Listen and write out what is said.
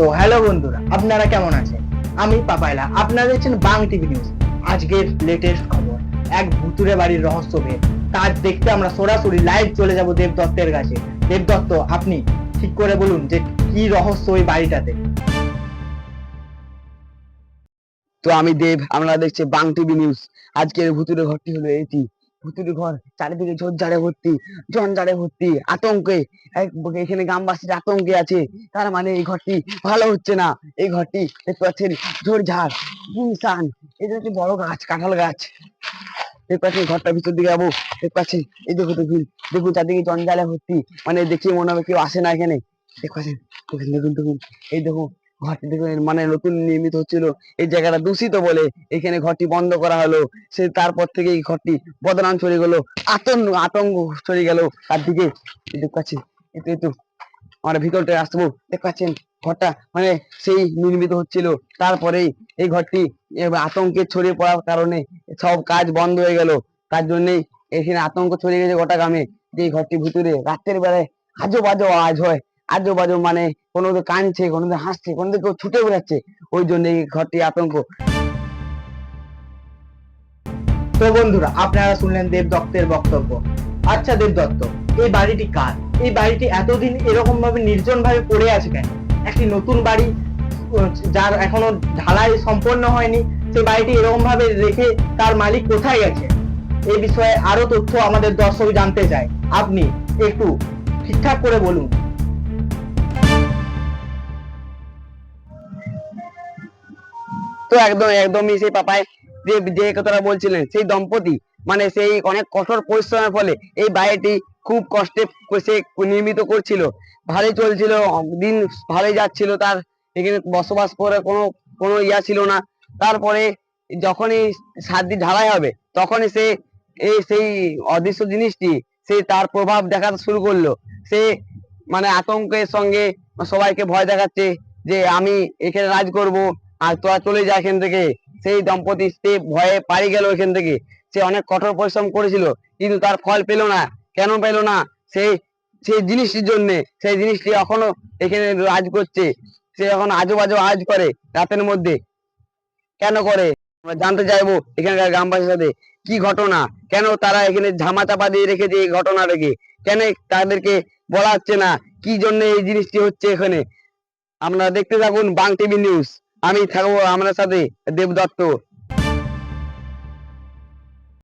তো হ্যালো বন্ধুরা, আপনারা কেমন আছেন? আমি পাপাইলা, আপনারা দেখছেন বাং টিভি নিউজ আজকের লেটেস্ট খবর, এক ভুতুরে বাড়ির রহস্য ভেদ। তার দেখতে আমরা সরাসরি লাইভ চলে যাব দেবদত্তের কাছে। দেবদত্ত, আপনি ঠিক করে বলুন যে কি রহস্য ওই বাড়িটাতে? তো আমি দেব আমরা দেখছি বাং টিভি নিউজ আজকের ভুতুরে ঘরটি হলো এটি। ভুতুরে ঘর, চারিদিকে ঝোরঝাড়ে ভর্তি জঞ্জাড়ে ভর্তি, আতঙ্কে। এখানে গ্রামবাসীর আতঙ্কে আছে। তার মানে এই ঘরটি ভালো হচ্ছে না। এই ঘরটি দেখতে পাচ্ছেন ঝোরঝাড় ইনসান এটা হচ্ছে বড় গাছ, কাঁঠাল গাছ। দেখতে পাচ্ছেন ঘরটার ভিতর দিকে যাব দেখতে পাচ্ছেন? এই দেখো দেখুন দেখুন চারদিকে জঞ্জালে ভর্তি। মানে দেখে মনে হবে কেউ আসে না এখানে। দেখতে পাচ্ছেন? দেখুন দেখুন দেখুন। এই দেখুন ঘরটি মানে নতুন নির্মিত হচ্ছিল। এই জায়গাটা দূষিত বলে এখানে ঘরটি বন্ধ করা হলো। সে তারপর থেকে এই ঘরটি বদনাম চলে গেল আতঙ্ক আতঙ্ক ছড়িয়ে গেল। তার দিকে দেখতে একটু একটু আমরা ভিতরটা আসব, দেখতে পাচ্ছেন, ঘরটা মানে সেই নির্মিত হচ্ছিল। তারপরেই এই ঘরটি আতঙ্কে ছড়িয়ে পড়ার কারণে সব কাজ বন্ধ হয়ে গেল। তার জন্যই এখানে আতঙ্ক ছড়িয়ে গেছে গোটা গ্রামে। যে এই ঘরটির ভিতরে রাতের বেলায় আজো বাজো আওয়াজ হয়। আজো বাজো মানে কোনো কাঁদছে কোনো হাসছে কোনো কেউ ছুটে বেড়াচ্ছে। ওই জন্য এই ঘরটি আতঙ্ক। তো বন্ধুরা, আপনারা শুনলেন দেব দত্তের বক্তব্য। আচ্ছা দেব দত্ত, এই বাড়িটি কার? এই বাড়িটি এতদিন এরকম ভাবে নির্জন ভাবে পড়ে আছে কেন? একটি নতুন বাড়ি যার এখনও ঢালাই সম্পন্ন হয়নি। সেই বাড়িটি এরকম ভাবে রেখে তার মালিক কোথায় গেছে? এই বিষয়ে আরও তথ্য আমাদের দর্শক জানতে চায়। আপনি একটু ঠিকঠাক করে বলুন। তো একদম, একদমই সেই পাপায় যে যে কথাটা বলছিলেন, সেই দম্পতি মানে সেই অনেক কঠোর পরিশ্রমের ফলে এই বাড়িটি খুব কষ্টে সে নির্মিত করছিল। ভালোই চলছিল, দিন ভালোই যাচ্ছিল, তার এখানে বসবাস করে কোনো কোনো ইয়া ছিল না। তারপরে যখনই সাত দিন ঢালাই হবে, তখনই সে এই, সেই অদৃশ্য জিনিসটি, সে তার প্রভাব দেখাতে শুরু করল। সে মানে আতঙ্কের সঙ্গে সবাইকে ভয় দেখাচ্ছে যে, আমি এখানে রাজ করব আর তোরা চলে যা এখান থেকে। সেই দম্পতি সে ভয়ে পারি গেল এখান থেকে। সে অনেক কঠোর পরিশ্রম করেছিল, কিন্তু তার ফল পেল না। কেন পেল না? সেই সেই জিনিসটির জন্য। সেই জিনিসটি এখনও এখানে রাজ করছে। সে এখন আজো বাজো আজ করে রাতের মধ্যে। কেন করে? আমরা জানতে চাইব এখানকার গ্রামবাসীর সাথে। কি ঘটনা? কেন তারা এখানে ঝামা চাপা দিয়ে রেখেছে এই ঘটনাটাকে? কেন তাদেরকে বলা হচ্ছে না? কি জন্য এই জিনিসটি হচ্ছে এখানে? আমরা দেখতে থাকুন বাং টিভি নিউজ। আমি থাকব আপনার সাথে দেব দত্ত